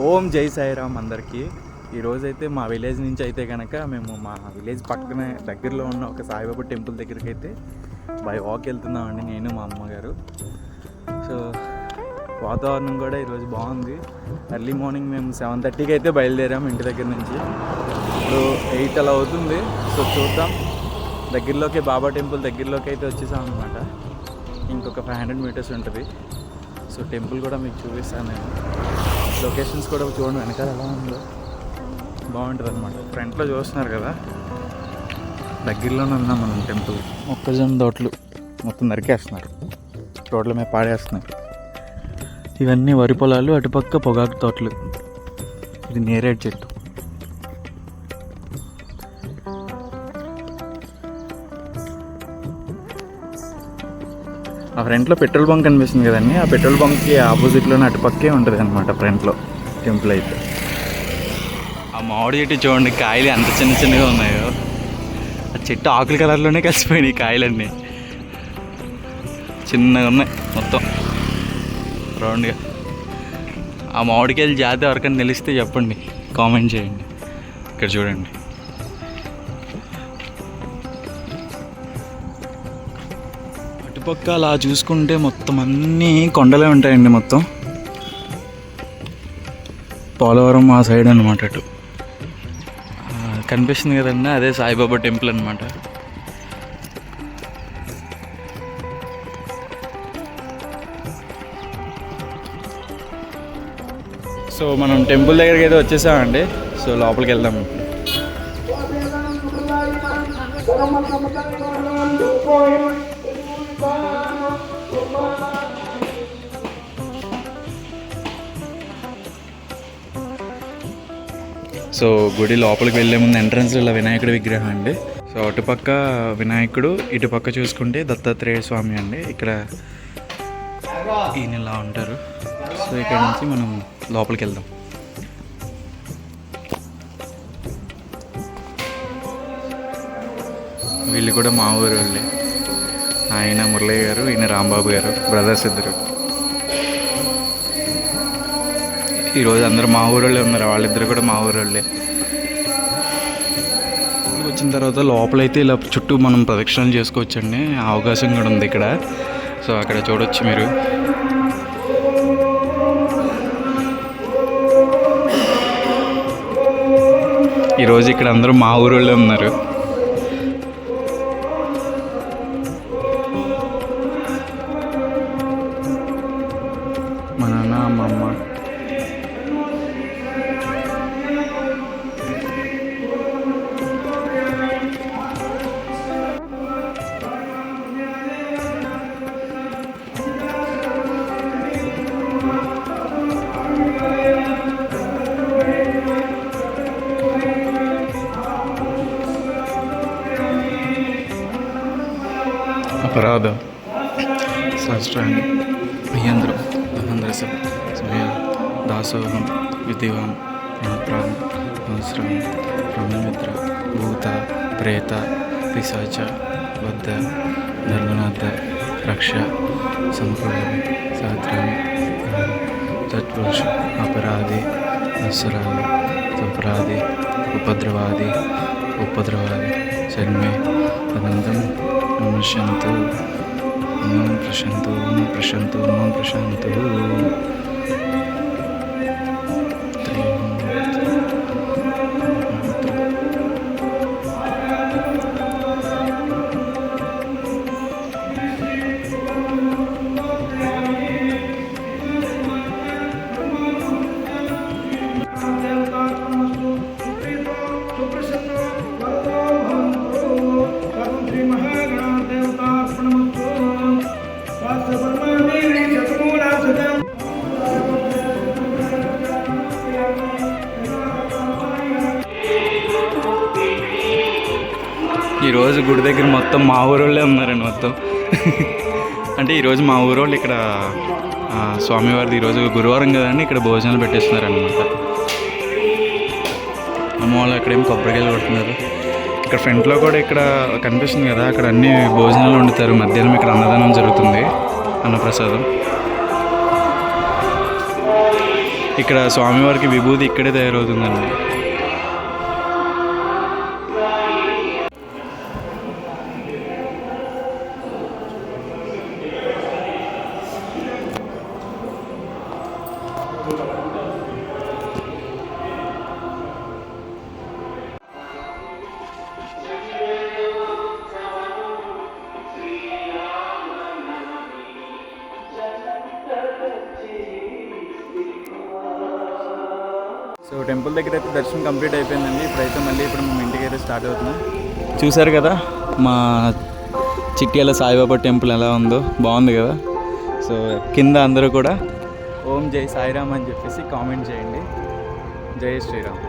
ఓం జై సాయిరామ్ అందరికీ. ఈరోజైతే మా విలేజ్ నుంచి అయితే కనుక మేము మా విలేజ్ పక్కనే దగ్గరలో ఉన్న ఒక సాయిబాబా టెంపుల్ దగ్గరికి అయితే బై వాక్ వెళ్తున్నామండి నేను మా అమ్మగారు. సో వాతావరణం కూడా ఈరోజు బాగుంది. ఎర్లీ మార్నింగ్ మేము సెవెన్ థర్టీకి అయితే బయలుదేరాము ఇంటి దగ్గర నుంచి. ఇప్పుడు ఎయిట్ అలా అవుతుంది. సో చూద్దాం. దగ్గరలోకి బాబా టెంపుల్ దగ్గరలోకి అయితే వచ్చేసాం అనమాట ఇంకొక ఫైవ్ హండ్రెడ్ మీటర్స్ ఉంటుంది. సో టెంపుల్ కూడా మీకు చూపిస్తాను నేను. లొకేషన్స్ కూడా చూడండి వెనకాల ఎలా ఉందో. బాగుంటుంది అనమాట ఫ్రంట్లో చూస్తున్నారు కదా. దగ్గరలోనే ఉన్నాం మనం టెంపుల్ మొక్కజొన్న తోటలు మొత్తం నరికేస్తున్నారు. రోడ్ల మీద పాడేస్తున్నారు. ఇవన్నీ వరి పొలాలు అటుపక్క పొగాకు తోటలు. ఇది నేరేడు చెట్టు. ఆ ఫ్రంట్లో పెట్రోల్ బంక్ కనిపిస్తుంది కదండి. ఆ పెట్రోల్ బంక్కి ఆపోజిట్లోనే అటుపక్కే ఉంటుంది అనమాట ఫ్రంట్లో టెంపుల్ అయితే. ఆ మామిడి చెట్టు చూడండి కాయలు ఎంత చిన్న చిన్నగా ఉన్నాయో. ఆ చెట్టు ఆకుల కలర్లోనే కలిసిపోయినాయి కాయలన్నీ. చిన్నగా ఉన్నాయి మొత్తం. రౌండ్గా. ఆ మామిడికాయలు జాతి ఎవరికైనా తెలిస్తే చెప్పండి కామెంట్ చేయండి. ఇక్కడ చూడండి. చుట్టుపక్క అలా చూసుకుంటే మొత్తం అన్నీ కొండలే ఉంటాయండి మొత్తం. పోలవరం ఆ సైడ్ అనమాట అటు. కనిపిస్తుంది కదండి అదే సాయిబాబా టెంపుల్ అనమాట సో మనం టెంపుల్ దగ్గరికి అయితే వచ్చేసామండి. సో లోపలికి వెళ్దాం. సో గుడి లోపలికి వెళ్ళే ముందు ఎంట్రన్స్ ఇలా వినాయకుడి విగ్రహం అండి. సో అటుపక్క వినాయకుడు ఇటుపక్క చూసుకుంటే దత్తాత్రేయ స్వామి అండి. ఇక్కడ ఈయన ఇలా ఉంటారు. సో ఇక్కడ నుంచి మనం లోపలికి వెళ్దాం. వీళ్ళు కూడా మా ఊరు వెళ్ళి. ఆయన మురళయ్య గారు ఈయన రాంబాబు గారు బ్రదర్స్ ఇద్దరు. ఈరోజు అందరూ మా ఊరోళ్ళే ఉన్నారు వాళ్ళిద్దరు కూడా మా ఊరోళ్ళే. వచ్చిన తర్వాత లోపలైతే ఇలా చుట్టూ మనం ప్రదక్షిణలు చేసుకోవచ్చండి. అవకాశం కూడా ఉంది ఇక్కడ. సో అక్కడ చూడొచ్చు మీరు. ఈరోజు ఇక్కడ అందరూ మా ఊరోళ్ళే ఉన్నారు. అపరాధ సహస్రాన్ని మహేంద్రం మహేంద్రస సమయ దాసోహం విధివాన్ మహాప్రాణ్ సహస్రం బ్రహ్మమిత్ర భూత ప్రేత పిశాచ వద్ద ధర్మనాథ రక్ష సంపూర్ణ సహస్రాన్ని తత్పురుష అపరాధి అసరాది సంపరాధి ఉపద్రవాది ఉపద్రవాది శర్మే అనంతం నమస్యంతు ఓం ప్రశాంతు ఓం ప్రశాంతు ఓం ప్రశాంతు ఈరోజు గుడి దగ్గర మొత్తం మా ఊరోళ్ళే ఉన్నారండి మొత్తం. అంటే ఈరోజు మా ఊరోళ్ళు ఇక్కడ స్వామివారిది ఈరోజు గురువారం కదండి ఇక్కడ భోజనాలు పెట్టేస్తున్నారనమాట అమ్మవాళ్ళు అమ్మ వాళ్ళు అక్కడేం కొబ్బరికాయలు కొడుతున్నారు. ఇక్కడ ఫ్రంట్లో కూడా ఇక్కడ కనిపిస్తుంది కదా అక్కడ అన్ని భోజనాలు వండుతారు. మధ్యాహ్నం ఇక్కడ అన్నదానం జరుగుతుంది అన్నప్రసాదం. ఇక్కడ స్వామివారికి విభూతి ఇక్కడే తయారవుతుందండి. సో టెంపుల్ దగ్గర అయితే దర్శనం కంప్లీట్ అయిపోయిందండి. ఇప్పుడైతే మళ్ళీ ఇప్పుడు మేము ఇంటికి అయితే స్టార్ట్ అవుతున్నాం. చూసారు కదా మా చిట్యాల సాయిబాబా టెంపుల్ ఎలా ఉందో? బాగుంది కదా? సో కింద అందరూ కూడా ఓం జై సాయిరామ్ అని చెప్పేసి కామెంట్ చేయండి. జై శ్రీరామ్.